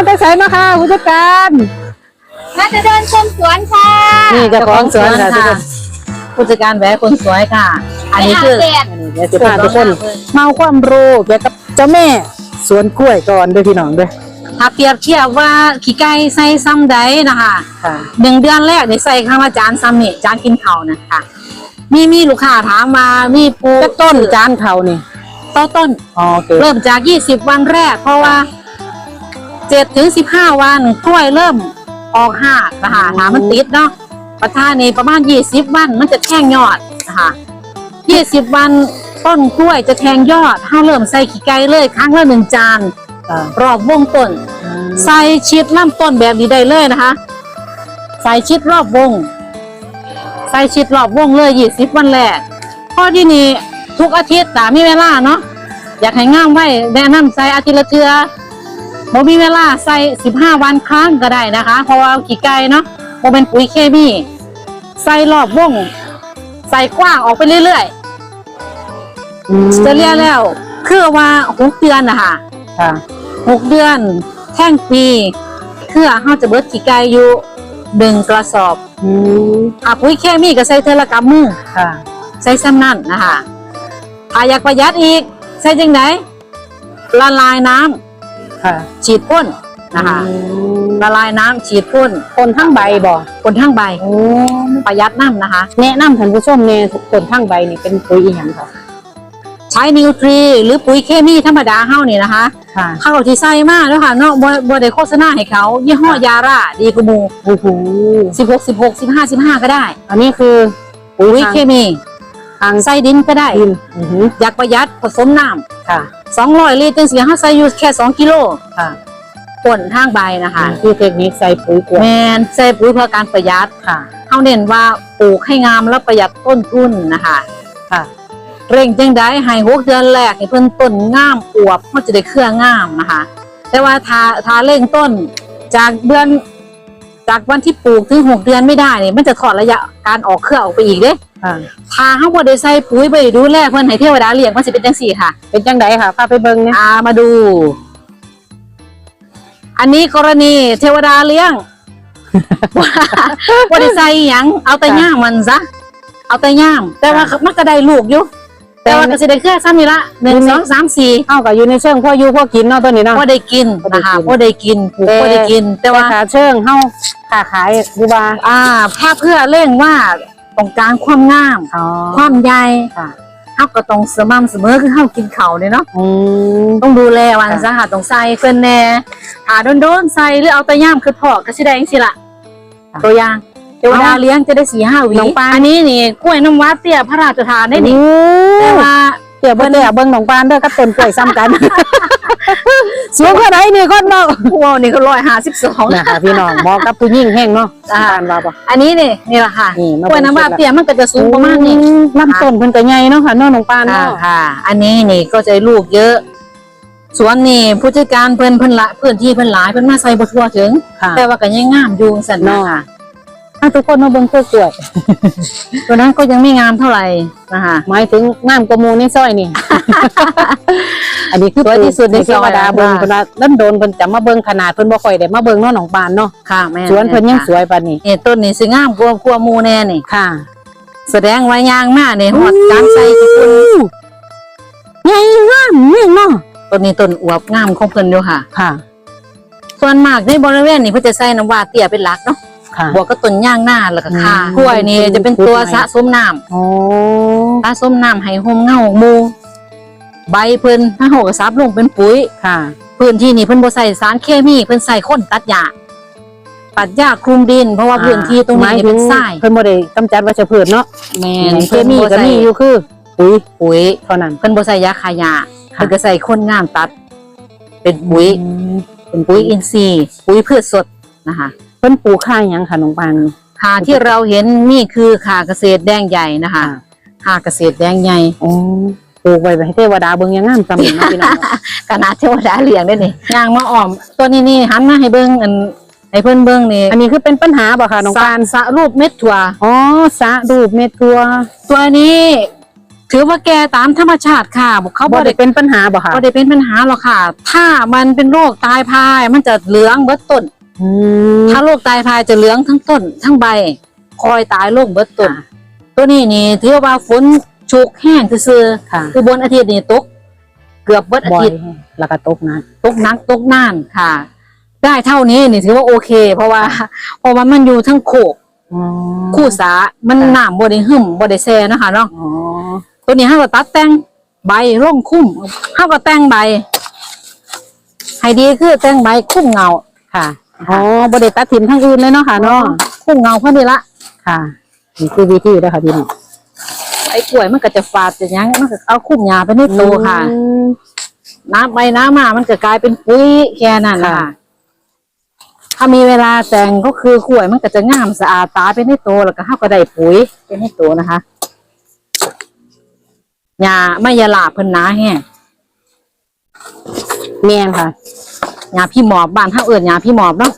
มาแต่ไสเนาะค่ะผู้จัดการมาจะเดินชมสวนค่ะนี่เจ้าของสวนค่ะทุกคนผู้จัดการแหวะคนสวยค่ะ อันนี้คือไปอาบแดดเดี๋ยวจะพาทุกคนเมาความรู้เกี่ยวกับเจ้าแม่สวนกล้วยก่อนเด้วยพี่น้องเด้วยถ้าเปรียบเทียบว่าขี้ไก่ใส่ซ้ำใดนะคะค่ะหนึ่งเดือนแรกนี่ใส่ข้าวมาจานซ้ำนี่จานกินข้าวนะคะมีมีลูกค้าถามมามีปูจักต้นจานเขานี่ต้นต้นอ๋อโอเคเริ่มจาก20วันแรก เพราะว่า 7ถึง15วันกล้วยเริ่มออกหากนะคะถามมันติดเนาะประทานนี่ประมาณ20วันมันจะแทงยอดนะคะ20วันต้นกล้วยจะแทงยอดถ้าเริ่มใส่ขี้ไก่เลยครั้งละหนึ่งจานค่ะรอบวงต้นใส่ชิดลำต้นแบบนี้ได้เลยนะคะ ใส่ชิดรอบวง ใส่ชิดรอบวงเลยยี่สิบวันแรกพอที่นี่ทุกอาทิตย์แต่มีเวลาเนาะอยากให้งามไว้แนะนำใส่อาทิตย์ละเทือ บ่มีเวลาใส่สิบห้าวันครั้งก็ได้นะคะ เพราะว่าขี้ไก่เนาะบ่เป็นปุ๋ยเคมีใส่รอบวง ใส่กว้างออกไปเรื่อยอืมๆจะเรียกแล้วคือว่าหกเดือนนะคะค่ะหกเดือน แท่งปีเพื่อเฮาจะเบิดขี้ไก่อยู่หนึ่งกระสอบอืมอาปุ๋ยเคมีก็ใส่เทอละกำมือค่ะใส่ซ้ำนั่นนะคะถ้าอยากประหยัดอีก ใส่จังไดละลายน้ำ ค่ะฉีดพ่นนะคะอืมละลายน้ำฉีดพ่นคนทั้งใบบ่พ่นทั้งใบโอ้ประหยัดน้ำนะคะ แนะนำท่านผู้ชมเนี่ยคนทั้งใบนี่เป็นปุ๋ยอีหยังค่ะ ใช้นิวทรีหรือปุ๋ยเคมีธรรมดาเฮานี่นะคะ ค่ะเข้าที่ใส่มากแล้วค่ะเนาะบ่บ่ได้โฆษณาให้เขา ยี่ห้อยาร่าดีกว่าหมูโอ้โห16 16 15 15 ก็ได้ อันนี้คือปุ๋ยเคมีทางใส่ดินก็ได้ดินอือหืออยากประหยัดผสมน้ค่ะำ สองร้อยลิตรจังสีห้าใส่อยู่แค่สองกิโลค่ะป่นทางใบนะคะคือเทคนิคใส่ปุ๋ยกล้วยแมนใส่ปุ๋ยเพื่อการประหยัดค่ะเขาเน้นว่าปลูกให้งามและประหยัดต้นทุนนะคะค่ะ เร่งจังได้ให้หกเดือนแรกให้เพิ่นต้นงามอวบเขาจะได้เครืองามนะคะ แต่ว่าทาทาเร่งต้นจากเดือน จากวันที่ปลูกถึงหกเดือนไม่ได้เนี่ยมันจะถอดระยะการออกเครือออกไปอีกเด้ค่ะทาเขาบ่ได้ใส่ปุ๋ยไปดูแลเพิ่นให้เทวดาเลี้ยงมันสิเป็นจังซี่ค่ะ เป็นจังไดค่ะพาไปเบิ่งเนี่ยอามาดู อันนี้กรณีเทวดาเลี้ยงว่าได้ใส่หยังเอาแต่ย่ามมันซะเอาแต่ย่าม แต่ว่ามันก็ได้ลูกอยู่ แต่ว่าก็สิได้เครือซ้ำนี่ละหนึ่งสองสามสี่เข้ากับอยู่ในเชิงพ่ออยู่พ่อกินเนาะตัวนี้เนาะพอได้กินนะคะพพออได้ได้กิกินนปลูกพอได้กิน แต่ว่าขาเชิงเข้าขาขายดูว่าอ่าถ้าเพื่อเร่งว่าต้องการความงามอ๋อความใหญ่ค่ะเฮาก็ต้องสม่ำเสมอคือเฮากินข้าวเนี่ยเนาะอืมต้องดูแลวันค่ะซะค่ะต้องใส่เพิ่นแน่หาโดนๆใส่หรือเอาแต่ย่ามคือพอก็สิได้จังซี่ล่ะตัวอย่างเทวดาเลี้ยงจะได้สี่ห้าหวีน้องปานอันนี้นี่กล้วยน้ำว้าเตี้ยพระราชทานได้นี่ แต่ว่าเดี๋ยวเบิ่งเดี๋ยวเบิ่งหนองปานเด้อกับต้นกล้วยซ้ำกัน สูงเท่าไหร่นี่คนเนาะพวกนี่ก็ร้อยห้าสิบสองนะคะพี่น้องเหมาะกับผู้หญิงแห้งเนาะอ่าปานว่าบ่อันนี้นี่นี่แหละค่ะนี่มากล้วยน้ำว้าเบิ่งเตี้ยมันก็จะสูงประมาณนี้อืลำต้นเพิ่นก็ใหญ่เนาะค่ะเนาะหนองปานค่ะเนาะค่ะ อันนี้นี่ก็จะลูกเยอะสวนนี่ผู้จัดการเพิ่นเพิ่นละพื้นที่เพิ่นหลายเพิ่นมาใส่บ่ทั่วถึงค่ะแต่ว่าก็ยังงามอยู่สั่นนะเนาะค่ะ ถ้าทุกคนมาเบิ่งกล้วยกล้วย ตัวนั้นก็ยังไม่งามเท่าไหร่นะคะหมายถึงน้ำกระมูในซอยนี่ อันนี้คือสวยที่สุดในซอยเทวดาเบิ่งค่ะเพิ่นว่าดันโดนเพิ่นจะมาเบิ่งขนาดเพิ่นบ่ค่อยได้มาเบิ่งเนาะหนองปานเนาะค่ะแม่สวนเพิ่นยังค่ะสวยปานนี้นี่ต้นนี่สิงามกว่ากว่าหมู่แน่นี่ค่ะ แสดงว่ายางมาเนี่ยหอดการใส่ที่คุณใหญ่งามนี่เนาะต้นนี้ต้นอวบงามของเพิ่นอยู่ค่ะ ค่ะ ส่วนมากในบริเวณนี้เพิ่นจะใส่น้ำว่าเตี้ยเป็นหลักเนาะ ค่ะ บวกกับต้นย่างหน้าแล้วก็ข่าอืมกล้วยนี่จะเป็นตัวสะสมน้โอ้ำสะสมน้ำให้ห่มเงาหมู่ใบเพิ่นถ้าหกซับลงเป็นปุ๋ย ค่ะ พื้นที่นี่เพิ่นบ่ใส่สารเคมีเพิ่นใส่คนตัดหญ้าตัดหญ้าคลุมดิน เพราะว่าพื้นที่ตรงหนี้มายนี่ถึเป็งนทรายเพิ่นบ่ได้กำจัดวัชพืชเนาะแม่เคเพิ่นมีบ่ก็ใส่มีอยู่คือปุ๋ยปุ๋ยเท่านั้น เพิ่นบ่ใส่ยาฆ่าหญ้าค่ะ เพิ่นก็ใส่คนงามตัด เป็นปุ๋ยอืมเป็นปุ๋ยอินทรีย์ปุ๋ยพืชสดนะคะ เพิ่นปลูกข้าวหยังค่ะหนองปานขาที่เราเห็นนี่คือขาเกษตรแดงใหญ่นะคะขาเกษตรแดงใหญ่โอ้ปลูกไว้ให้เทวดาเบิ่งอยังงามซำนี่เนาะพี่น้องขนาดเทวดาเลี้ยงได้นี่ยางมาอ้อมตัวนี้นี่หันมาให้เบิ้งอันให้เพิ่นเบิ้งนี่อันนี้คือเป็นปัญหาบ่ค่ะน้องสะปานสะรูปเม็ดถั่วอ๋อสระรูปเม็ดทัวตัวนี้ ถือว่าแก่ตามธรรมชาติค่ะเขาบ่บ่ได้ได้เป็นปัญหาบ่ค่ะบ่ได้เป็นปัญหาหรอกค่ะ ถ้ามันเป็นโรคตายพายมันจะเหลืองเบิดต้นอืม ถ้าโรคตายพายจะเหลืองทั้งต้น ทั้งใบ คอยตายลงเบิดต้นค่ะตัวนี้นี่ถือว่าฝนชุกแห้งซื่อค่ะๆคือบนอาทิตย์นี่ตก เกือบเบิดอาบ่อยทิตย์แล้วก็ตกนะตกหนักตกนานค่ะ ได้เท่านี้นี่ถือว่าโอเค เพราะว่าเพราะว่ามันอยู่ทั้งโขกอ๋อคู่สา มันค่ะน้ำบ่ได้หึมบ่ได้แซ่นะคะเนาะอ๋อตัวนี้เฮาก็ตัดแต่งใบร่องคุ้มเฮาก็แต่งใบให้ดีคือแต่งใบคุ้มเงาค่ะ อ๋อบ่ได้ตัดถิ่นทางอื่นเลยเนาะค่ะเนาะคุ้มเงาเพิ่นนี่ละค่ะนี่คือวิธีเด้อค่ะพี่น้องไอ้กล้วยมันก็จะฝาดจะหยังมันก็เอาคุ้มหญ้าไปในตัวค่ะอืมน้ำใบน้ำมา มันก็กลายเป็นปุ๋ยแค่นั้นนะค่ะคะถ้ามีเวลาแต่งก็คือกล้วยมันก็จะงามสะอาดตาเป็นในตัวแล้วก็เฮาก็ได้ปุ๋ยเป็นในตัวนะคะหญ้าไม่ยาลาเพิ่นหนาแห้งแม่นค่ะ หญ้าพี่หมอบบ้านเฮาเอิ้นหญ้าพี่หมอบเนาะ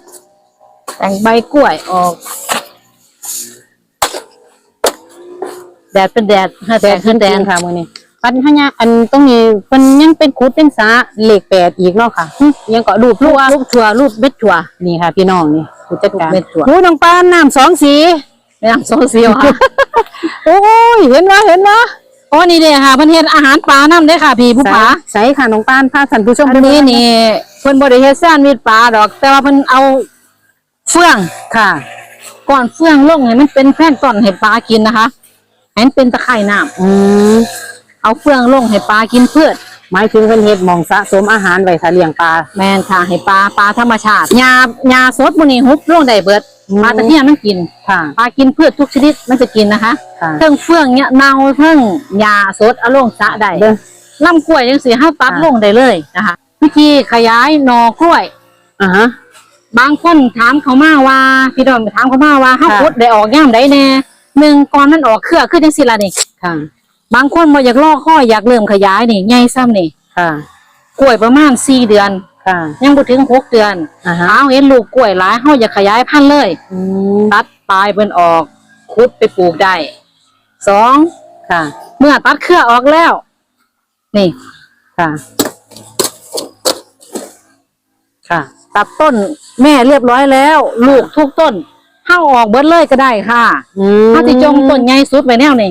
แต่งใบกล้วยออก แดดเป็นแดดเฮาแดดขึ้นแดดค่ะมื้อนี้ปัญหาอันตรงนี้เพิ่นยังเป็นขุดเป็นสาเลขแปดอีกเนาะค่ะหึยังก็รูปลูลูกกลูกถั่วลูกเม็ดถั่วนี่ค่ะ พี่น้องนี่ผู้จัดการเม็ดถั่วหูน้องปานน้ำสองสีไม่นำโซเชียลค่ะโอ้ยเห็นว่าเห็นว่า โอ้นี่เด้ค่ะเพิ่นเฮ็ดอาหารปลานำเด้อค่ะ พี่ผู้ผาใส่ค่ะน้องปานพาท่านผู้ชมอันไปนี้เบิ่งนี่เพิ่นบ่ได้เฮ็ดแซนด์วิชปลาดอก แต่ว่าเพิ่นเอาเฟืองค่ะ ก่อนเฟืองลงให้มันเป็นแผ่นต้นให้ปลากินนะคะให้มันเป็นตะไคร่น้ำอืมเอาเฟืองลงให้ปลากินเพื่อหมายถึงเพิ่นเฮ็ดหมองสะสมอาหารไว้ถ้าเลี้ยงปลาแม่นค่ะให้ปลาปลาธรรมชาติยายาสดมื้อนี้ฮุบลงได้เบิดอืม ปลาตะเพียนมันกินค่ะ ปลากินพืชทุกชนิดมันจะกินนะคะค่ะ เทิงเฟืองเนี่ยเนาเทิงยาสดเอาลงสระได้เด้อ ลำกล้วยจังซี่เฮาตัดค่ะ ลงได้เลยนะคะวิธีขยายหน่อกล้วย อ่าฮะ บางคนถามเขามาว่า พี่ดอนถามเขามาว่าเฮาค่ะ พุดได้ออกย่ามใดแน่หนึ่งก่อนมันออกเครือคือจังซี่ล่ะนี่ ค่ะ บางคนบ่อยากลอกข้ออยากเริ่มขยายนี่ใหญ่ซ้ำนี่ค่ะ กล้วยประมาณ4เดือน ค่ะ ยังบ่ถึงหกเดือนอ่าฮะ เอาเห็นลูกกล้วยหลายเฮาอยากขยายพันธุ์เลย อืมตัดปลายเพิ่นออกขุดไปปลูกได้สองค่ะ เมื่อตัดเครือออกแล้ว นี่ ค่ะ ค่ะ ตัดต้นแม่เรียบร้อยแล้ว ลูกทุกต้นเฮาออกเบิดเลยก็ได้ค่ะ อืมเฮาสิจงต้นใหญ่สุดไว้แนวนี่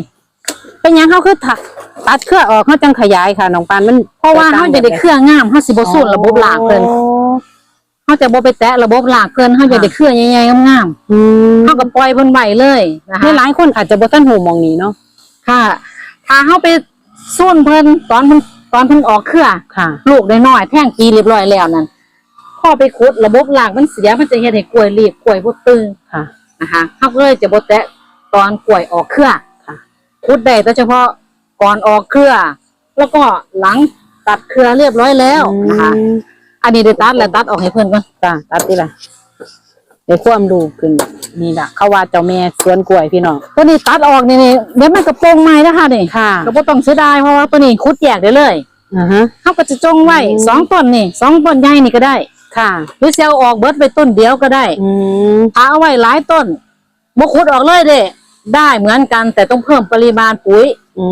เป็นหยังเขาคือถัก ตัดเครือออกเขาจังขยายค่ะน้องปานมันเพราะว่าเฮาจะได้เครืองามเฮาสิบ่สูนระบบรากเพิ่นอ๋อเฮาจะบ่ไปแตะระบบรากเพิ่นเฮาจะได้เครือใหญ่ๆงามอืมๆเฮาก็ปล่อยเพิ่นไว้เลยนะคะหลายๆคนอาจจะบ่ทันหูมองนี้เนาะค่ะ ถ้าเฮาไปสูนเพิ่นตอนเพิ่นตอนเพิ่นออกเครือค่ะ ลูกน้อยๆแท่งปีเรียบร้อยแล้วนั่นพอไปขุดระบบรากมันเสียมันจะเฮ็ดให้กล้วยรีบกล้วยบ่ตึงค่ะนะคะเฮาก็เลยจะบ่แตะตอนกล้วยออกเครือค่ะขุดได้แต่เฉพาะ ก่อนออกเครือ แล้วก็หลังตัดเครือเรียบร้อยแล้วนะคะอืมอันนี้ได้ตัดแล้วตัดออกให้เพิ่นก่อนจ้ะตัดที่ละได้ความรู้ขึ้นนี่ล่ะเขาว่าเจ้าแม่สวนกล้วยพี่น้องตัวนี้ตัดออกนี่นี่เดี๋ยวมันก็โปร่งใหม่นะคะนี่ค่ะ ก็บ่ต้องเสียดายเพราะว่าตัวนี้ขุดแยกได้เลยอ่าฮะเฮาก็จะจงไว้อืมสองต้นนี่สองต้นใหญ่นี่ก็ได้ ค่ะ หรือสิเอาออกเบิดไปต้นเดียวก็ได้ อืมถ้าเอาไว้หลายต้นบ่ขุดออกเลยเด้ได้เหมือนกันแต่ต้องเพิ่มปริมาณปุ๋ย อื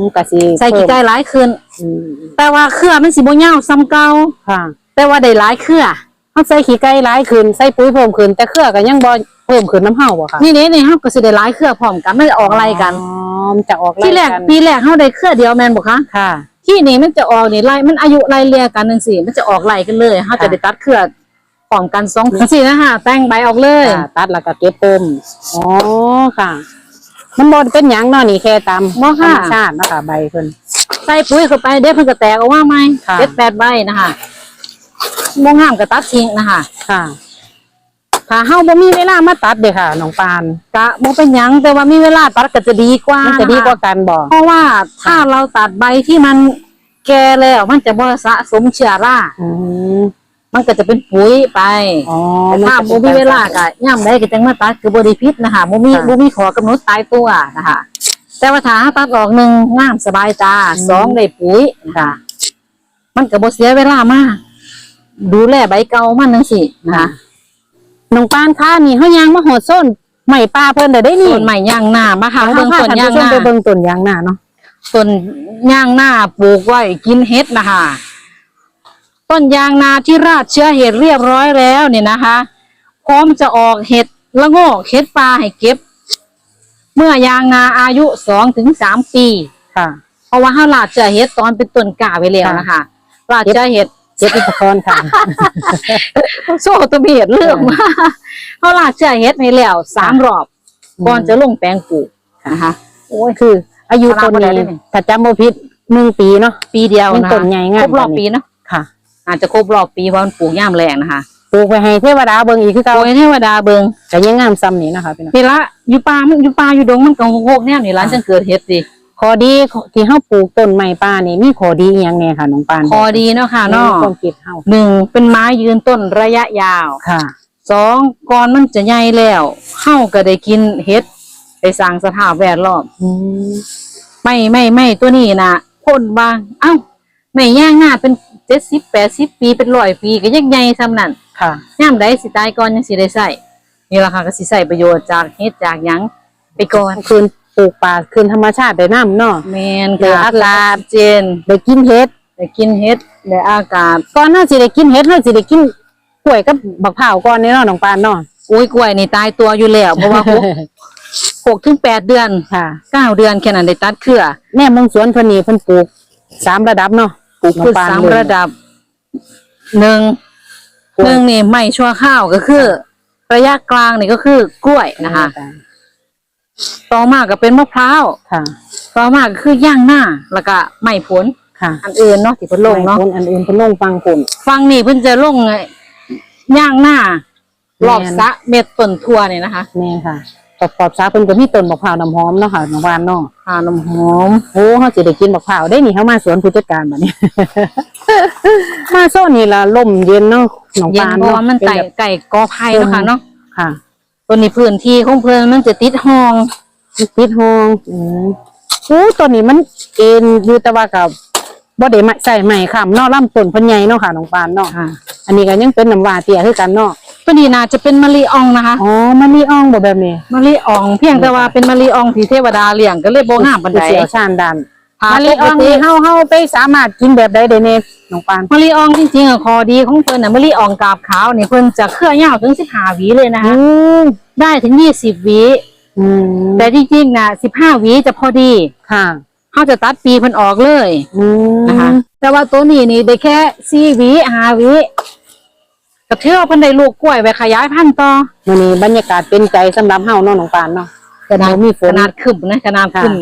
มกะสิใส่กี่ไก่หลายขึ้น อืมแต่ว่าเครือมันสิบ่ยาวซ้ำเก่าค่ะแต่ว่าได้หลายเครือเขาใส่ขี้ไก่หลายขึ้นใส่ปุ๋ยเพิ่มขึ้นแต่เครือก็ยังบ่เพิ่มขึ้นน้ำเฮาบ่ค่ะนี่เด้นี่เฮาก็สิได้หลายเครือพร้อมกันมันจะออกไล่กัน อ๋อมันจะออกไล่ที่แรกกันปีแรกเฮาได้เครือเดียวแม่นบ่คะค่ะ ที่นี่มันจะออกนี่ไล่มันอายุไล่เรียกันจังซี่มันจะออกไล่กันเลยเฮาจะได้ตัดเครือพร้อมกันสองจังซี่นะคะแต่งใบออกเลย ค่ะตัดแล้วก็เก็บเติมอ๋อค่ะ มันบ่เป็นหยังเนาะนี่แค่ตามบ่ธรค่ะรมชาติเนาะคะใบเพิ่น ใส่ปุ๋ยเข้าไปเดี๋ยวเพิ่นก็แตกออกมาใหม่ค่ะ เจ็ดแปดใบนะคะบ่งามก็ตัดทิ้งนะคะค่ะถ้าเฮาบ่มีเวลามาตัดเด้อค่ะน้องปานกะบ่เป็นหยังแต่ว่ามีเวลาตัดก็จะดีกว่ามันจะดีกว่ากันบ่เพราะว่าถ้าเราตัดใบที่มันแก่แล้วมันจะบ่สะสมเชื้อรา อืม มันก็จะเป็นปุ๋ยไปอ๋อแต่ถ้าจะบ่มีเวลาก็ย่ำได้ก็จังมาตัดคือบ่ได้ผิดนะคะบ่มีค่ะบ่มีขอกำหนดตายตัวนะคะแต่ว่าถ้าเราตัดออกหนึ่งงามสบายตาสองได้ปุ๋ยนะคะมันก็บ่เสียเวลามากดูแลใบเก่ามันจังซี่นะคะน้องปานคะนี่เฮายางมาโหดส้นใหม่ปลาเพิ่นได้ได้นี่ต้นใหม่ยางหน้ามาค่ะเอาเบิ่งต้นท่านยางผู้ชหมน้าไปเบิ่งต้นยางหน้าเนาะต้นยางนาปลูกไว้กินเห็ดนะคะ ต้นยางนาที่ราดเชื้อเห็ดเรียบร้อยแล้วเนี่ยนะคะ พร้อมจะออกเห็ดละโงกเห็ดปลาให้เก็บ เมื่อยางนาอายุสองถึงสามปีค่ะเพราะว่าถ้าราดเชื้อเห็ดตอนเป็นต้นกล้าไปแล้วนะคะราดเชื้อเห็ดเจ็บอุปกรณ์ค่ะโซ่ตัวเมียดเรื่องว่าเขาราดเชื้อเห็ดให้แล้วสามรอบ ก่อนจะลงแปลงปลูกนะคะโอ้ยคือ อายุต้นขนาดบ่ได้นี้เลยนี่ถ้าจำบ่ผิดหนึ่งปีเนาะปีเดียวเป็นนะต้คะนใหญ่งามครบรอบแบบนี้ปีเนาะค่ะ อาจจะครบรอบปีเพราะมันปลูกย่ามแรงนะคะปลูกไปให้เทวดาเบิ่งอีกคือเก่าโอ้ยเทวดาเบิงก็ยังงามซ้ำนี่นะคะพี่น้อง นี่ละอยู่ป่ามันอยู่ป่าอยู่ดงมันก็โงกเนี่ยนี่ร้านจังเกิดเห็ดดิข้อดีที่เฮาปลูกต้นไม้ป่านี่มีข้อดีอหยังแน่ค่ะน้องปานพอดีเนาะค่ะเนาะความคิดเฮาหนึ่งเป็นไม้ยืนต้นระยะยาวค่ะ สองก่อนมันจะใหญ่แล้วเข้าก็ได้กินเห็ดไปสร้างสภาพแวดล้อม อืม ไม่ไม่ไม่ตัวนี้นะคนบางเอ้าไม่ย่างหน้าเป็น เจ็ดสิบแปดสิบปีเป็นร้อยปีก็ยังใหญ่ซ้ำนั่นค่ะ ย่ามใดสิตายก่อนยังสิได้ใส่นี่ราคาก็สิใส่ประโยชน์จากเฮ็ดจากหยังไปก่อนคืนปลูกป่าคืนธรรมชาติได้น้ำเนาะแมนเดี๋ยวค่ะอากาศเจนได้กินเห็ดได้กินเฮ็ดได้อากาศก่อนเฮาสิได้กินเห็ดเฮาสิได้กินกล้วยกับบักพร้าวก่อนนี่เนาะน้องปานเนาะอุ้ยกล้วยนี่ตายตัวอยู่แล้วเพราะว่าหกหกถึงแปดเดือนค่ะเก้าเดือนแค่นั้นได้ตัดเครือแน่เมืองสวนเพิ่นนี่เพิ่นปลูกสามระดับเนาะ ปลูกคือน้ำปานสามเลยระดับหนึ่งกล้วยหนึ่งนี่ไม่ชั่วข้าวก็คือ ระยะกลางนี่ก็คือกล้วยนะคะต่อมาก็เป็นมะพร้าวค่ะต่อมาก็คือย่างหน้าแล้วก็ไม่ผลค่ะอันอื่นเนาะที่เพิ่นลงเนาะไม้ผลอันอื่นเพิ่นลงฟังผลฟังนี่เพิ่นจะลงไอ้ย่างหน้าแม่นรอบสระเม็ดต้นทั่วนี่นะคะแม่ค่ะ ขอบขอบซาเพิ่นก็มีต้นบักพร้าวน้ำหอมเนาะค่ะน้องปานเนาะทาน้ำหอมโอ้เฮาสิได้กินบักพร้าวได้นี่เฮามาสวนผู้จัดการบัดนี้ มาโซนนี่ล่ะลมเย็นเนาะน้องเย็นปานเพราะเนาะว่ามันเป็ไก่แบบไก่กอไผ่เนาะค่ะเนาะค่ะตัวนี้พื้นที่ของเพิ่นมันจะติดห้องมันติดห้องอืมโอ้ตัวนี้มันเอ็นอยู่แต่ว่ากับบ่ได้ไม้ใส่ไม้ค้ำเนาะลำต้นเพิ่นใหญ่เนาะค่ะน้องปานเนาะ ค่ะ อันนี้ก็ยังเป็นน้ำว่าเตี้ยคือกันเนาะ ตัวนี้น่าจะเป็นมะลิอ่องนะคะอ๋อมันมีอ่องบ่แบบนี้มะลิอ่อง เพียงแต่ว่าเป็นมะลิอ่องที่เทวดาเลี้ยงก็เลยบ่งามปานใด ผู้เชี่ยวชาญด้านค่ะมะลิอ่องนี่เฮาเฮาไปสามารถกินแบบใดได้แน่น้องปานมะลิอ่องจริงๆอะคอดีของเพิ่นน่ะมะลิอ่องกาบขาวนี่เพิ่นจะเครือยาวถึง15หวีเลยนะคะอืมได้ถึง20หวีอืมแต่จริงๆน่ะ15หวีจะพอดีค่ะเขาจะตัดปีเพิ่นออกเลย อืมนะคะ แต่ว่าตัวนี้นี่ได้แค่4หวี5หวี ก็ถือว่าเพิ่นได้ลูกกล้วยไปขยายพันธุ์ต่อมื้อนี้บรรยากาศเป็นใจสำหรับเฮาเนาะน้องปานเนาะขนาดบ่มีฝขน นาดขึ้นนะขนาดขึ้น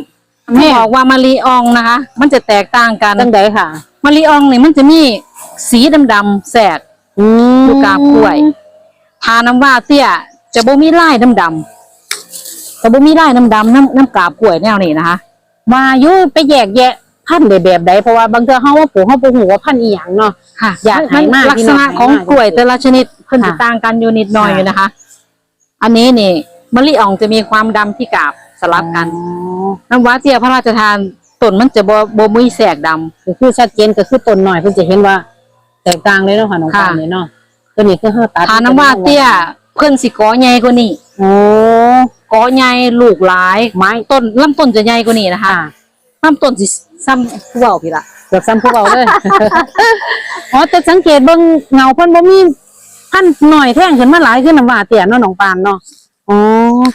ค่ะ แม่บอกว่ามะลิอ่องนะคะ มันจะแตกต่างกันจังไดค่ะ มะลิอ่องนี่มันจะมีสีดำๆแสก อืมอยู่กาบกล้วย ทาน้ำว่าเตี้ย จะบ่มีลายดำๆจะบ่มีลายดำๆน้ำน้ำกาบกล้วยแนวนี้นะคะว่าอยู่ไปแยกแยะ พันธุ์ได้แบบใดเพราะว่าบางเทื่อเฮาว่าปลูกเฮาบ่ฮู้ว่าพันธุ์อีหยังเนาะ ค่ะอยากให้มากลักพี่ษน้องณะของให้มากกล้วยแต่ละชนิดเพิ่นค่ะจะต่างกันอยู่นิดหน่อยค่ะอยู่นะคะ อันนี้นี่มะลิอ่องจะมีความดำที่กาบสลับกันอ๋อน้ำว้าเตี้ยพระราชทานต้นมันจะบ่บ่มีแสกดำก็คือชัดเจนก็คือต้นหน่อยเพิ่นจะเห็นว่าแตกต่างเลยเนาะค่ะน้องปานค่ะนี่เนาะตัวนี้คือเฮาตัดทาน้ำว่าเตี้ยเพิ่นสิกอใหญ่กว่านี้โอ้กอใหญ่ลูกหลายไม้ต้นลำต้นจะใหญ่กว่านี้นะคะ ค่ะลำต้นสิซ้ำผู้เว้าพี่ละเกือบซ้ำพวกเราเลย อ๋อแต่สังเกตเบิ่งเงาเพิ่นบ่มีพันธุ์หน่อยแท่งขึ้นมาหลายขึ้นน้ำว่าเตี้ยเนาะน้องปานเนาะอ๋อ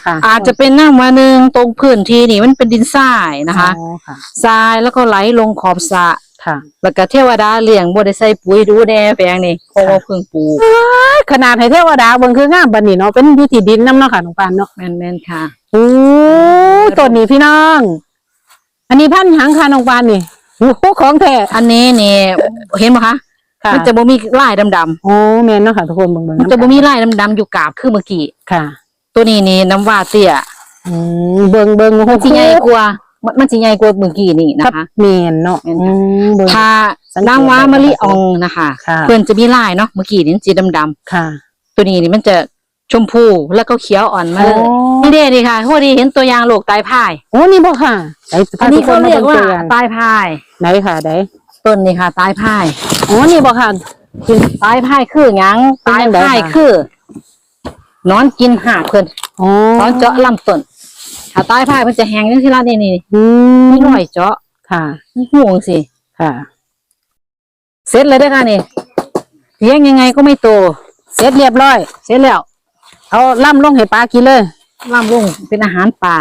ค่ะอาจจะเป็นน้ำว่าหนึ่งตรงพื้นที่นี่มันเป็นดินทรายนะคะอ๋อค่ะ ทรายแล้วก็ไหลลงขอบสระค่ะ แล้วก็เทวดาเลี้ยงบ่ได้ใส่ปุ๋ยดูแดแปลงนี่เพราะว่าเพิ่งปลูกขนาดให้เทวดาเบิ่งคืองามบัดนี้เนาะเป็นอยู่ที่ดินนํเนาะค่ะน้องปานเนาะแม่นๆค่ะโอ้ต้นนี้พี่น้อง อันนี้พันธุ์หยังค่ะน้องปานนี่โอ้โหของแท้อันนี้นี่เห็นไหมคะค่ะมันจะบ่มีลายดำโอ้แม่นเนาะค่ะทุกคนเบิ่งเบิ่งๆมันจะบ่มีลายดำๆอยู่กาบคือเมื่อกี้ค่ะ ตัวนี้นี่น้ำว่าเตี้ยอืมเบิ่งเบิ่งโอ้โหมันสิใหญ่กว่ามันมันสิใหญ่กว่าเมื่อกี้นี่นะรับคะแม่นเนาะแม่นอืมเบิ่งถ้าสังเกตน้ำว้ามะลิอองนะคะค่ะเพื่อนจะมีลายเนาะเมื่อกี้นี่สีดำค่ะๆตัวนี้นี่มันจะ ชมพูแล้วก็เขียวอ่อนมาเลยอ๋อ นี่เด้ดีค่ะพอดีเห็นตัวยางโลกตายพายโอ้นี่บ่ค่ะไหนอันนี้เขาเรียกว่าพทุคนมบิ่งตายพายไหนค่ะไหนต้นนี่ค่ะตายพายอ๋อนี่บ่ค่ะตายพายคือหยังเป็นตายจังใดพายคะคือนอนกินหากเพิ่นอ๋อนอนเจาะลำต้นถ้าตายพายมันจะแห้งจังซี่ล่ะนี่นี่อืมมีรอยเจาะค่ะ ห่วงสิค่ะเสร็จเลยเด้อค่ะนี่เลี้ยงยังไงก็ไม่โต เสร็จเรียบร้อย เสร็จแล้ว เอาล่ำลงให้ปลากินเลยล่ามลงเป็นอาหารป่า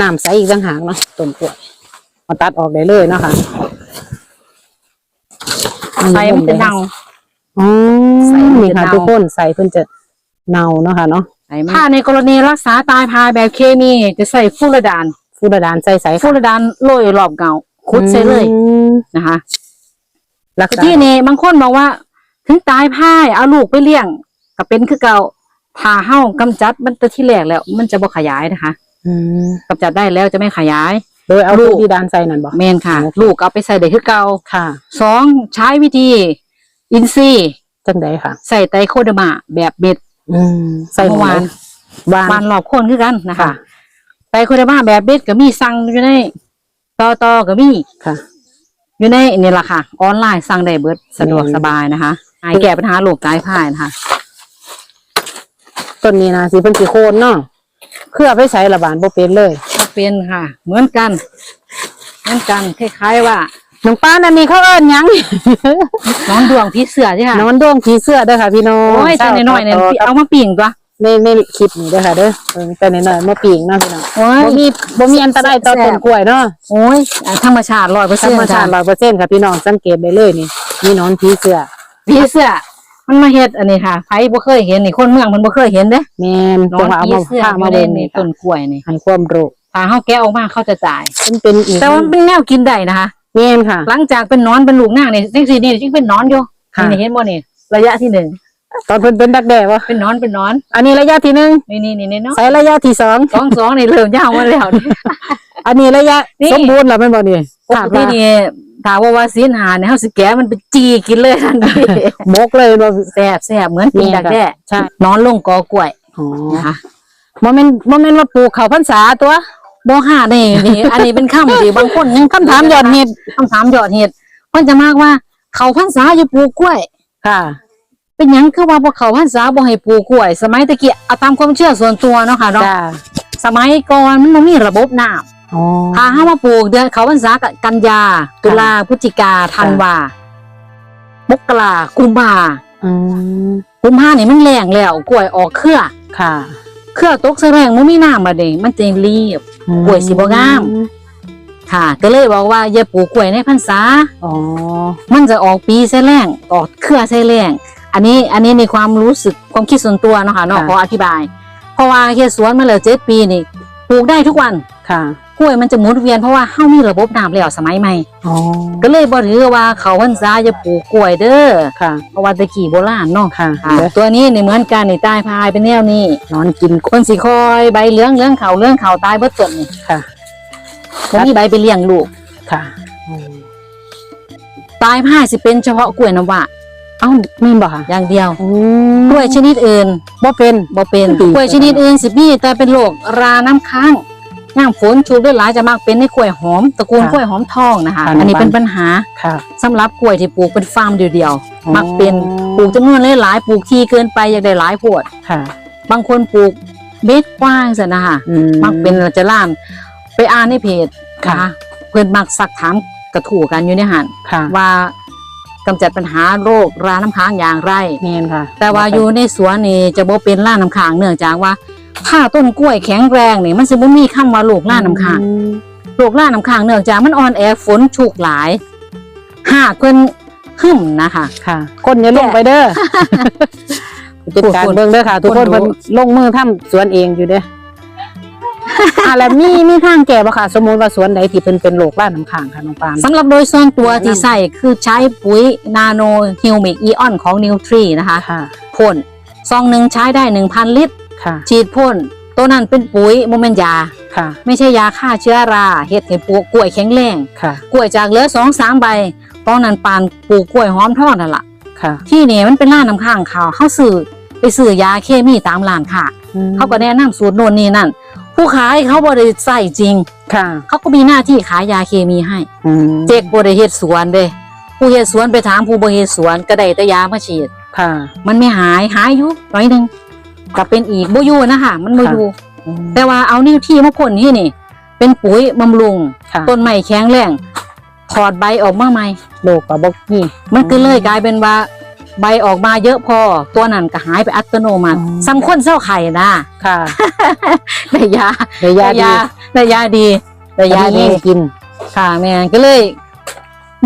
น้ำใสอีกต่างหากเนาะต้นกล้วยมาตัดออกได้เลยเนาะค่ะใส่มันจะเน่าอ๋อใส่มันนี่จะค่ะเน่าทุกคนใส่เพิ่นจะเน่าเนาะค่ะเนาะถ้าในกรณีรักษาตายพายแบบเคมีจะใส่ฟูรดาน ฟูดาดานใส่ใส่ฟูรดานโรยรอบเงาคุดใส่เลยอืมนะคะรักษาที่นี่บางคนบอกว่า ถึงตายพายเอาลูกไปเลี้ยงก็เป็นคือเก่า ถ้าเฮ้ากำจัดมันแต่ที่แรกแล้ว มันจะบ่ขยายนะคะอืมกำจัดได้แล้วจะไม่ขยาย โดยเอาลูฟูกดีดานใส่นั่นบ่เมนค่ะโอเคลูกเอาไปใส่ได้คือเก่าค่ะสองใช้วิธี อินซีย์จังไดค่ะ ใส่ไตรโคเดอร์มาแบบเม็ด อืมใส่เมื่อวาน วานวานรอบโคนคือกันนะคะค่ะ ไตรโคเดอร์มาแบบเม็ดก็มีสั่งอยู่ในต่อต่อก็มีค่ะ อยู่ในนี่แหละค่ะ ออนไลน์สั่งได้เบิดสะดวกอืม สบายนะคะหายแก้ปัญหาโรคกายพายนะคะ ต้นนี้นะสิเพิ่นสิโคนเนาะเครือไปใส่ระบานบ่เป็นเลยก็เป็นค่ะ เหมือนกัน เหมือนกันคล้ายๆว่าน้องป้านอันนี้เขาเอิ้นหยังนอนดวงผีเสือใช่ค่ะนอนดวงผีเสื้อเด้อค่ะ พี่น้องโอ้ยแต่น้อยๆเนี่ยต่กับเอามาปิ่งตัว ในในคลิปนี้เด้อค่ะเด้อเออแต่น้อยๆมาปีงเนาะพี่น้องโอ้ยบ่มีบ่มีอันตรายต่อต้นกล้วยเนาะ โอ้ยอะธรรมชาติร้อยเปอร์ธเซ็รนรมต์ชาติ100%ค่ะพี่น้องสังเกตได้เลยนี่มีหนอนผีเสื้อผีเสือ มันมาเฮ็ดอันนี้ค่ะใครบ่เคยเห็นนี่คนเมืองมันบ่เคยเห็นเด้แม่นนอจังนหวะเอาผีมาเสือพาอมายู่ในเบิ่งนี่นี่ต้นกล้วยนี่ให้ความรู้ถ้าเฮาแกะออกมาเขาจะตาย มันเป็นอีกแต่ว่ามันเป็นแนวกินได้นะคะ แม่นค่ะ หลังจากเป็นหนอนเป็นลูกนางนี่จังซี่นี่จึงเป็นหนอนอยู่ค่ะ นี่เห็นบ่นี่ระยะที่หนึ่งตอนเพิ่นเป็นดักแด้บ่เป็นหนอนเป็นหนอนอันนี้ระยะที่หนึ่งนี่นี่นี่นี่เนาะใส่ระยะที่สองสองสองนี่เริ่มยาวมาแล้วนี่ อันนี้ระยะนี่ สมบูรณ์แล้วแม่นบ่นี่ปกตินี่ถ้าว่าว่าสินหาเนี่ยเฮาสิแกะมันไปจีกินเลยทันทีมกเลยบ่ แซ่บแซ่บเหมือนกินดักแด้ใช่ นอนลงกอกล้วยอ๋อนะคะ บ่แม่นบ่แม่นว่าปลูกข้าวพรรษาตัว บ่หานี่นี่ อันนี้เป็นคำที่บางคนยังคำถามยอดฮิตคำถามยอดฮิตเพิ่นจะมากว่าเขาพรรษาอยู่ปลูกกล้วย ค่ะ เป็นหยังคือว่าบ่เขาพรรษาบ่ให้ปลูกกล้วย สมัยตะกี้เอาตามความเชื่อส่วนตัวเนาะค่ะเนาะจ้า สมัยก่อนมันบ่มีระบบน้ำ อ๋อถ้าเฮามาปลูกเดือนเขาพรรษากับกันยา ตุลาพฤศจิกาธันวามกรากุมภาอืมกุมภานี่มันแรงแล้วกล้วยออกเครือค่ะ เครือตกใส่แรงมันมีน้ำมาเด้มันจะรีบกล้วยสิบ่งาม ค่ะ ก็เลยบอกว่าอย่าปลูกกล้วยในพรรษาอ๋อมันจะออกปีใส่แรงออกเครือใส่แรงอันนี้อันนี้ในความรู้สึกความคิดส่วนตัวเนาะค่ะเนาะขออธิบาย เพราะว่าเฮ็ดสวนมาแล้วเจ็ดปีนี่ปลูกได้ทุกวันค่ะ กล้วยมันจะหมุนเวียนเพราะว่าเฮามีระบบน้ำแล้วสมัยใหม่ อ๋อ ก็เลยบ่ถือว่าเขาพรรษาจะปลูกกล้วยเด้อค่ะ เพราะว่าแตะกี้โบราณเนาะค่ะค่ะเดี๋ยวตัวนี้นี่เหมือนกันนี่ตายพายเป็นแนวนี้นอนกินคนสิคอยใบเหลืองเหลืองเขาเหลืองเขาตายเบิดต้นนี่ค่ะบ่มีใบไปเลี้ยงลูกค่ะอืมตายพายสิเป็นเฉพาะกล้วยน้ำว้าเอ้าแม่นบ่ค่ะอย่างเดียวอืกล้วยชนิดอื่นบ่เป็น บ่เป็นดีกล้วยชนิดอื่นสิมีแต่เป็นโรคราน้ำค้าง น้ำฝนชุบด้วยหลายจะมักเป็นในกล้วยหอมตระกูลกล้วยหอมทองนะคะอันนี้เป็นปัญหาค่ะ สำหรับกล้วยที่ปลูกเป็นฟาร์มเดียวอ๋อ ๆมักเป็นปลูกจำนวนหลายๆปลูกทีเกินไปอยากได้หลายโพวดค่ะบางคนปลูกเม็ดกว้างซะนะคะ อืมักเป็นจะล่ามไปอ่านในเพจค่ะนะคะเพื่อนมักสักถามกระถูกันอยู่ในหันค่ะว่ากำจัดปัญหาโรคราน้ำค้างอย่างไรแม่นค่ะแต่ว่าอยู่ในสวนนี่จะบ่เป็นล่าน้ำค้างเนื่องจากว่า ถ้าต้นกล้วยแข็งแรงนี่มันสิบ่มีคำว่าโรคล่าน้ำค้างอืมโรคล่าน้ำค้างเนื่องจากมันอ่อนแอฝนชุกหลาย หากเพิ่นหึ่มนะคะค่ะ คนอย่าลงไปเด้อจัดการคนเบิ่งเด้อค่ะ ทุกคนคนรู้เพิ่นลงมือทำสวนเองอยู่เด้ออะแล้วมีมีทางแก้บ่ค่ะ สมมุติว่าสวนใดที่เพิ่นเป็นโรคร้านน้ำค้างค่ะน้องปานสำหรับโดยส่วนตัวแนะนำที่ใส่คือใช้ปุ๋ยนาโนฮิวมิกอีออนของนิวทรีนะคะค่ะพ่นซองหนึ่งใช้ได้1,000ลิตร ค่ะฉีดพ่นตัวนั้นเป็นปุ๋ยโมเมนยาค่ะ ไม่ใช่ยาฆ่าเชื้อราเฮ็ดให้ปลูกกล้วยแข็งแรงค่ะ กล้วยจากเหลือสองสามใบตอนนั้นปานปลูกกล้วยหอมทอดนั่นล่ะค่ะ ที่นี่มันเป็นร้านน้ำข้างขาวเขาซื้อไปซื้อยาเคมีตามร้านค่ะอืมเขาก็แนะนำสูตรโน่นนี่นั่น ผู้ขายเขาบริใส่จริงค่ะ เขาก็มีหน้าที่ขายยาเคมีให้อืมเจ๊กบริเฮ็ดสวนเด้ผู้เฮ็ดสวนไปถามผู้บริเฮ็ดสวนก็ได้แต่ยามาฉีดค่ะ มันไม่หายหายอยู่น้อยหนึง ก็เป็นอีกบ่อยู่นะคะมันบ่อยู่แต่ว่าเอานิ้วที่มาพ่นที่นี่ เป็นปุ๋ยบำรุงค่ะต้นไม้แข็งแรงถอดใบออกมาใหม่โลกก็บ่มีมันก็เลยกลายเป็นว่า ใบออกมาเยอะพอ ตัวนั้นก็หายไปอัตโนมัติอ๋อสำคนเศร้าไข่นะค่ะได้ยาระยะดีได้ยาดีได้ยาดีอันนี้กิน ค่ะแม่ก็เลย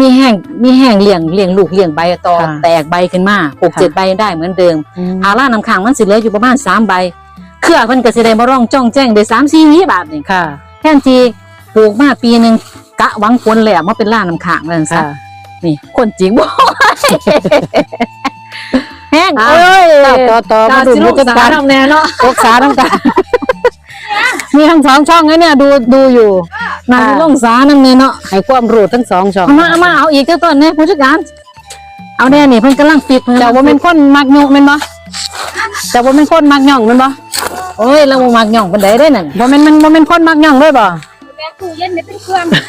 มีแห้งมีแห้งเลี้ยงเลี้ยงลูกเลี้ยงใบต่อค่ะแตกใบขึ้นมาหกค่ะเจ็ดใบได้เหมือนเดิมอืมหาล่าน้ำขังมันสิเหลืออยู่ประมาณสามใบ เครือมันก็สิได้มาร่องจ้องแจ้งได้สามสี่วิบาทนี่ค่ะแค่นทีปลูกมาปีหนึ่งกะหวังผลแล้วมาเป็นล่าน้ำขังนั่นซะค่ะ นี่ คนจริงบ่ แห้งอะ เอ้ยต่อต่อต่อมาดูลูผู้กจัดสาการทำแน่เนาะปรึกษาต้องกัน มีทั้งสองช่องนะเนี่ยดูดูอยู่นายลงสาน้ำเนี่ยเนาะให้ความรู้ทั้งสองช่องเอามาเอามาเอาอีกเจ้าต้นเนี่ยผู้จัดการ เอาแน่นี่เพิ่นกำลังปิดพิ่นเจ้ากำลัว่างเป็นคนมักโยกแม่นบ่เจ้าว่าเป็นคนมักย่องแม่นบ่โอ้ยเราบ่มักย่องปานใดได้นั่นบ่แม่นมันบ่แม่นคนมักย่องเลยบ่แม่ตู้เย็นไม่เป็นเครื่องนะ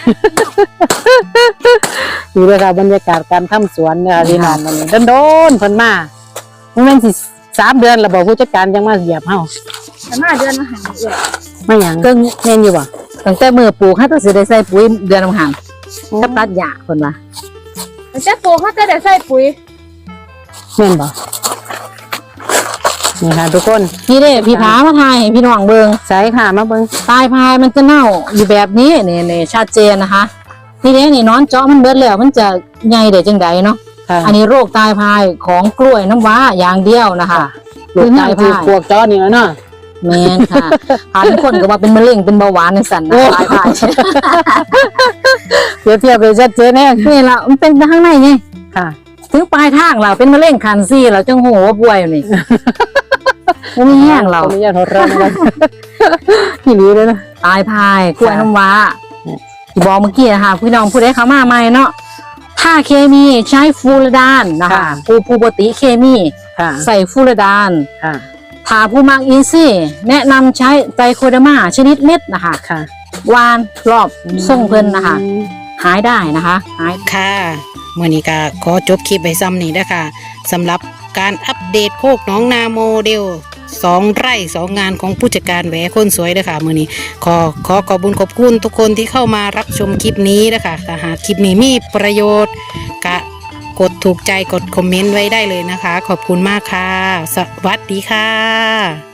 อยู่เลยค่ะบรรยากาศการทำสวนเนี่ยค่ะพี่น้องวันนี้โดนๆเพิ่นมาบ่แม่นสิ สามเดือนแล้วบ่ผู้จัดการยังมาเหยียบเฮาแต่มาเดือนมาหันเอือมาหยังเกิงแม่นอยู่บ่ตั้งแต่มือปลูกให้ต้องสิได้ใส่ปุ๋ยเดือนละหันกับตัดหญ้าเพิ่นว่าแต่จะปลูกเขาจะได้ใส่ปุ๋ยแม่นบ่นี่ค่ะทุกคนนี่เด้พี่ผามาถ่ายให้พี่น้องเบิ่งใส่ค่ะมาเบิ่งตายพายมันจะเน่าอยู่แบบนี้นี่นี่ชัดเจนนะคะนี่เด้นี่นอนเจาะมันเบิดแล้วมันจะใหญ่ได้จังใดเนาะ ค่ะอันนี้โรคตายพายของกล้วยน้ำว้าอย่างเดียวนะคะลูกตายคือพวกจอนี่เนาะแมนค่ะผ่านคนก็ว่าเป็นมะเร็งเป็นเบาหวานในสันนะโอ้ตายพายเปรียบเทียบไปชัดเจนแน่นี่ละมันเป็นข้างในไงค่ะ ถึงปลายทางเราเป็นมะเร็งคันซี่เราจังโหว่าป่วยอยู่นี่มันมีแห้งเราขออนุญาตทดลองนะที่นี้เลยนะตายพายกล้วยน้ำว้าอืมที่บอกเมื่อกี้นะคะพี่น้องผู้ใดเข้ามาใหม่เนาะ ถ้าเคมีใช้ฟูรดานนะคะปูปูปกติเคมี ค่ะใส่ฟูรดานค่ะถ้าผู้มักอินซี่แนะนำใช้ไตรโคเดอร์มาชนิดเม็ดนะคะค่ะวานรอบส่งเพิ่นนะคะ หายได้นะคะหาย ค่ะเมื่อนี้ก็ขอจบคลิปไว้ซ้ำนี้นะคะสำหรับการอัปเดตโคกหน้องนาโมเดล สองไร่สองงานของผู้จัดการแหวคนสวยเด้ค่ะมื่อนี้ขอขอขอบคุญขอบคุณทุกคนที่เข้ามารับชมคลิปนี้นะคะถ้าหากคลิปนี้มีประโยชน์ก็กดถูกใจกดคอมเมนต์ไว้ได้เลยนะคะ ขอบคุณมากค่ะ สวัสดีค่ะ